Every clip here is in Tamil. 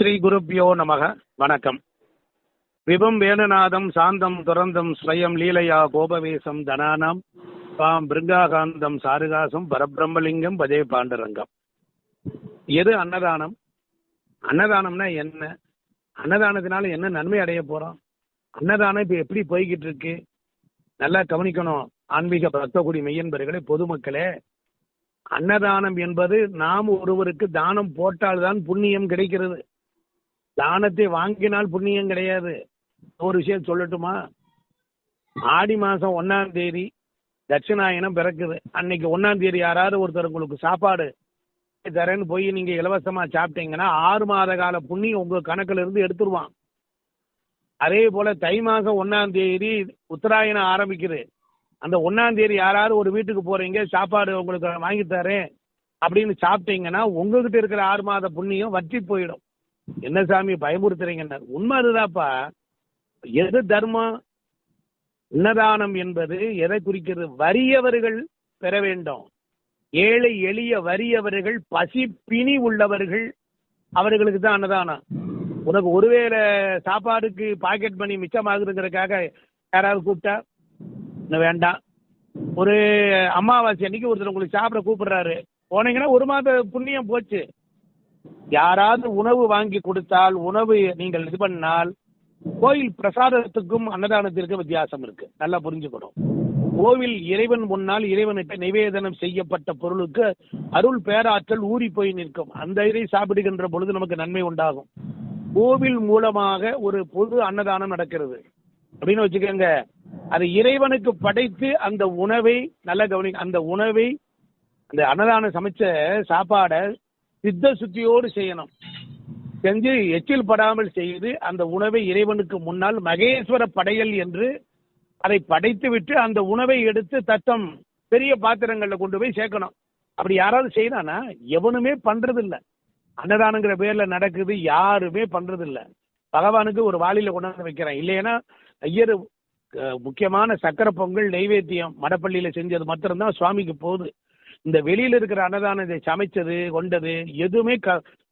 ஸ்ரீ குருப்பியோ நமக. வணக்கம். விபம் வேணுநாதம் சாந்தம் துரந்தம் ஸ்வயம் லீலையா கோபவேசம் தனானாம். பாம் பிருங்காகாந்தம் சாருகாசம் பரபிரம்மலிங்கம் பஜே பாண்டரங்கம். எது அன்னதானம்? அன்னதானம்னா என்ன? அன்னதானத்தினால என்ன நன்மை அடைய போறோம்? அன்னதானம் இப்ப எப்படி போய்கிட்டு இருக்கு நல்லா கவனிக்கணும் ஆன்மீக பக்தகுடி மெய்யன்பர்களே பொதுமக்களே. அன்னதானம் என்பது நாம் ஒருவருக்கு தானம் போட்டால்தான் புண்ணியம் கிடைக்கிறது. தானத்தை வாங்கினால் புண்ணியம் கிடையாது. ஒரு விஷயம் சொல்லட்டுமா? ஆடி மாசம் ஒன்னாம் தேதி தட்சிணாயனம் பிறக்குது. அன்னைக்கு ஒன்னாம் தேதி யாராவது ஒருத்தர் உங்களுக்கு சாப்பாடு தரேன்னு போய் நீங்க இலவசமா சாப்பிட்டீங்கன்னா ஆறு மாத கால புண்ணியம் உங்க கணக்குல இருந்து எடுத்துருவான். அதே போல தை மாசம் ஒன்னாம் தேதி உத்தராயணம் ஆரம்பிக்குது. அந்த ஒன்னாம் தேதி யாராவது ஒரு வீட்டுக்கு போறீங்க சாப்பாடு உங்களுக்கு வாங்கி தரேன் அப்படின்னு சாப்பிட்டீங்கன்னா உங்ககிட்ட இருக்கிற ஆறு மாத புண்ணியம் வற்றி போயிடும். என்ன சாமி பயமுறுத்துறீங்கன்னு. உண்மை அதுதான்ப்பா. எது தர்மம்? அன்னதானம் என்பது எதை குறிக்கிறது? வறியவர்கள் பெற வேண்டும். ஏழை எளிய வறியவர்கள் பசி பிணி உள்ளவர்கள் அவர்களுக்கு தான் அன்னதானம். உனக்கு ஒருவேளை சாப்பாடுக்கு பாக்கெட் பண்ணி மிச்சமாகுதுங்கிறதுக்காக யாராவது கூப்பிட்டா? இன்னும் வேண்டாம். ஒரு அமாவாசை அன்னைக்கு ஒருத்தர் உங்களுக்கு சாப்பிட கூப்பிடுறாரு. போனீங்கன்னா ஒரு மாத புண்ணியம் போச்சு. யாராவது உணவு வாங்கி கொடுத்தால் உணவு நீங்கள் இது பண்ணால் கோயில் பிரசாதத்துக்கும் அன்னதானத்திற்கும் வித்தியாசம் இருக்கு. நல்லா புரிஞ்சுக்கணும். கோவில் இறைவன் முன்னால் இறைவனுக்கு நிவேதனம் செய்யப்பட்ட பொருளுக்கு அருள் பேராற்றல் ஊறி போய் நிற்கும். அந்த இதை சாப்பிடுகின்ற பொழுது நமக்கு நன்மை உண்டாகும். கோவில் மூலமாக ஒரு பொது அன்னதானம் நடக்கிறது. அப்படின்னு வச்சுக்கோங்க. அது இறைவனுக்கு படைத்து அந்த உணவை நல்ல கவனி அந்த உணவை அந்த அன்னதானம் சமைச்ச சாப்பாடை சித்த சுத்தியோடு செய்யணும். செஞ்சு எச்சில் படாமல் செய்து அந்த உணவை இறைவனுக்கு முன்னால் மகேஸ்வர படையல் என்று அதை படைத்து விட்டு அந்த உணவை எடுத்து தத்தம் பெரிய பாத்திரங்கள்ல கொண்டு போய் சேர்க்கணும். அப்படி யாராவது செய்யறானா எவனுமே பண்றது இல்ல அன்னதானங்கிற பேர்ல நடக்குது யாருமே பண்றது இல்ல பகவானுக்கு ஒரு வாளியில கொண்டாந்து வைக்கிறேன். இல்லைன்னா ஐயர் முக்கியமான சக்கரை பொங்கல் நெய்வேத்தியம் மடப்பள்ளியில செஞ்சது மாத்திரம்தான் சுவாமிக்கு போகுது. இந்த வெளியில இருக்கிற அன்னதானம் இதை சமைச்சது கொண்டது எதுவுமே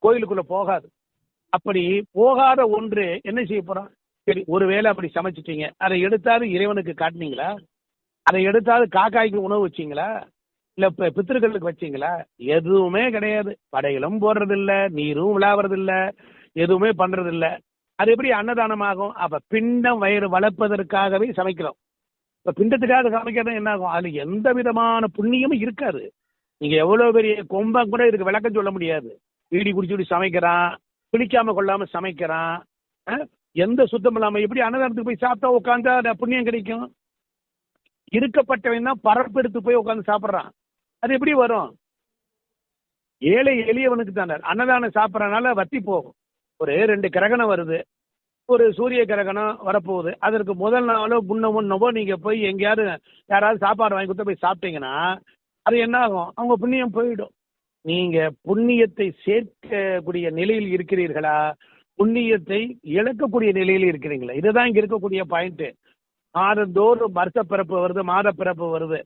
கோயிலுக்குள்ள போகாது. அப்படி போகாத ஒன்று என்ன செய்ய போறோம்? சரி ஒருவேளை அப்படி சமைச்சிட்டீங்க. அதை எடுத்தாது இறைவனுக்கு காட்டினீங்களா? அதை எடுத்தாது காக்காய்க்கு உணவு வச்சீங்களா? இல்ல பித்திருக்களுக்கு வச்சீங்களா? எதுவுமே கிடையாது. படைகளும் போடுறது இல்ல நீரும் விளாவறது இல்ல எதுவுமே பண்றது இல்ல அது எப்படி அன்னதானமாகும்? அப்ப பிண்டம் வயிறு வளர்ப்பதற்காகவே சமைக்கிறோம். இப்ப பிண்டத்துக்காக சமைக்கிறது என்ன ஆகும் அதுல எந்த விதமான புண்ணியமும் இருக்காது. நீங்க எவ்வளவு பெரிய கொம்பா கூட இதுக்கு விளக்கம் சொல்ல முடியாது. வீடி குடிச்சுடி சமைக்கிறான் குளிக்காம கொள்ளாம சமைக்கிறான் எந்த சுத்தம் இல்லாம எப்படி அன்னதானத்துக்கு போய் சாப்பிட்டா உட்காந்தா புண்ணியம் கிடைக்கும்? இருக்கப்பட்டவன் தான் பரப்பு எடுத்து போய் உட்காந்து சாப்பிட்றான். அது எப்படி வரும்? ஏழை எளியவனுக்கு தானே. அன்னதானம் சாப்பிட்றனால வத்தி போகும். ஒரு ரெண்டு கிரகணம் வருது. ஒரு சூரிய கிரகணம் வரப்போகுது. அதற்கு முதல் நாளோ முன்ன முன்னவோ நீங்க போய் எங்கேயாவது யாராவது சாப்பாடு வாங்கி கொடுத்து போய் சாப்பிட்டீங்கன்னா அது என்ன ஆகும்? அவங்க புண்ணியம் போயிடும். நீங்க புண்ணியத்தை சேர்க்கக்கூடிய நிலையில் இருக்கிறீர்களா? புண்ணியத்தை இழக்கக்கூடிய நிலையில் இருக்கிறீங்களா? இதுதான் இங்க இருக்கக்கூடிய பாயிண்ட் மாதந்தோறும் வருஷ பிறப்பு வருது மாத பிறப்பு வருது.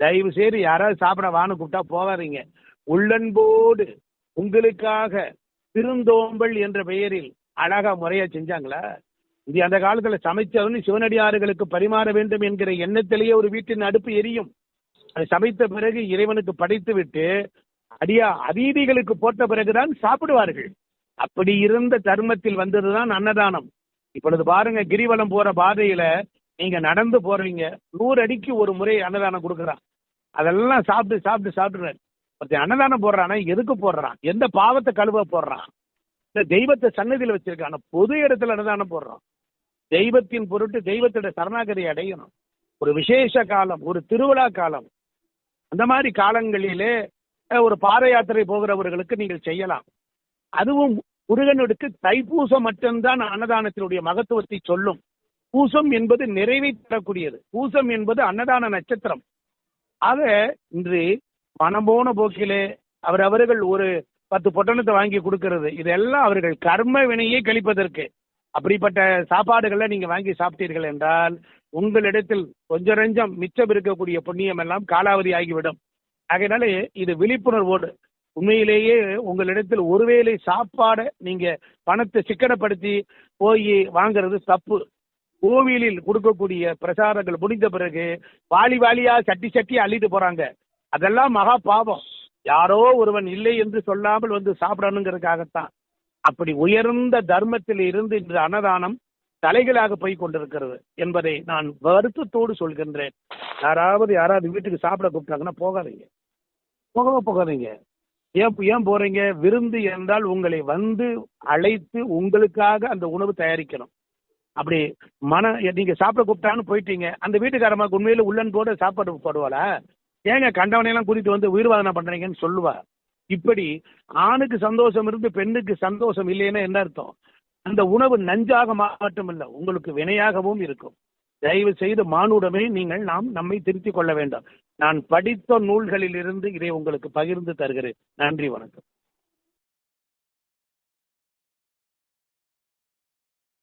தயவு செய்து யாராவது சாப்பிட வான்னு கூப்பிட்டா போகாதீங்க. உள்ளன்போடு உங்களுக்காக திருந்தோம்பல் என்ற பெயரில் அழகா முறையா செஞ்சாங்களா? இது அந்த காலத்துல சமைச்சவன் சிவனடியாறுகளுக்கு பரிமாற வேண்டும் என்கிற எண்ணத்திலேயே ஒரு வீட்டின் அடுப்பு எரியும். அது சமைத்த பிறகு இறைவனுக்கு படைத்து விட்டு அடியா அதீதிகளுக்கு போட்ட பிறகுதான் சாப்பிடுவார்கள். அப்படி இருந்த தர்மத்தில் வந்ததுதான் அன்னதானம். இப்பொழுது பாருங்க கிரிவலம் போற பாதையில நீங்க நடந்து போறீங்க. நூறு அடிக்கு ஒரு முறை அன்னதானம் கொடுக்குறான். அதெல்லாம் சாப்பிட்டு சாப்பிட்டு சாப்பிடுறாரு ஒருத்தன் அன்னதானம் போடுறானா? எதுக்கு போடுறான்? எந்த பாவத்தை கழுவ போடுறான்? இந்த தெய்வத்தை சன்னதியில் வச்சிருக்கான் பொது இடத்துல அன்னதானம் போடுறான் தெய்வத்தின் பொருட்டு தெய்வத்தோட சரணாகதி அடையணும். ஒரு விசேஷ காலம் ஒரு திருவிழா காலம். அந்த மாதிரி காலங்களிலே ஒரு பாத யாத்திரை போகிறவர்களுக்கு நீங்கள் செய்யலாம். அதுவும் முருகனுக்கு தைப்பூசம் மட்டும்தான் அன்னதானத்தினுடைய மகத்துவத்தை சொல்லும். பூசம் என்பது நிறைவை தரக்கூடியது. பூசம் என்பது அன்னதான நட்சத்திரம். ஆக இன்று மனம் போன போக்கிலே அவர் அவர்கள் ஒரு பத்து பொட்டணத்தை வாங்கி கொடுக்கறது. இதெல்லாம் அவர்கள் கர்ம வினையை கழிப்பதற்கு. அப்படிப்பட்ட சாப்பாடுகளை நீங்க வாங்கி சாப்பிட்டீர்கள் என்றால் உங்களிடத்தில் கொஞ்சம் நெஞ்சம் மிச்சம் இருக்கக்கூடிய புண்ணியம் எல்லாம் காலாவதி ஆகிவிடும். ஆகையினால இது விழிப்புணர்வோடு. உண்மையிலேயே உங்களிடத்தில் ஒருவேளை சாப்பாடை நீங்க பணத்தை சிக்கனப்படுத்தி போய் வாங்குறது தப்பு. கோவிலில் கொடுக்கக்கூடிய பிரசாதங்கள் முடிந்த பிறகு வாலி வாலியா சட்டி சட்டி அள்ளிட்டு போறாங்க. அதெல்லாம் மகா பாவம். யாரோ ஒருவன் இல்லை என்று சொல்லாமல் வந்து சாப்பிடணுங்கிறதுக்காகத்தான். அப்படி உயர்ந்த தர்மத்தில் இருந்து இன்று அன்னதானம் தலைகளாக போய் கொண்டிருக்கிறது என்பதை நான் வருத்தத்தோடு சொல்கின்றேன். யாராவது யாராவது வீட்டுக்கு சாப்பிட கூப்பிட்டாங்கன்னா போகாதீங்க. போகவே போகாதீங்க. ஏன் ஏன் போறீங்க? விருந்து என்றால் உங்களை வந்து அழைத்து உங்களுக்காக அந்த உணவு தயாரிக்கணும். அப்படி மன நீங்க சாப்பிட கூப்பிட்டான்னு போயிட்டீங்க. அந்த வீட்டுக்காரமாக உண்மையில உள்ளன் போட சாப்பாடு போடுவாளா? ஏங்க கண்டவனையெல்லாம் கூட்டிட்டு வந்து உயிர்வாதனை பண்றீங்கன்னு சொல்லுவா. இப்படி ஆணுக்கு சந்தோஷம் இருந்து பெண்ணுக்கு சந்தோஷம் இல்லைன்னா என்ன அர்த்தம்? அந்த உணவு நஞ்சாக மட்டும் இல்லை உங்களுக்கு வினையாகவும் இருக்கும். தயவு செய்து மானுடமே நீங்கள் நாம் நம்மை திருத்திக் கொள்ள வேண்டும். நான் படித்த நூல்களில் இருந்து இதை உங்களுக்கு பகிர்ந்து தருகிறேன். நன்றி வணக்கம்.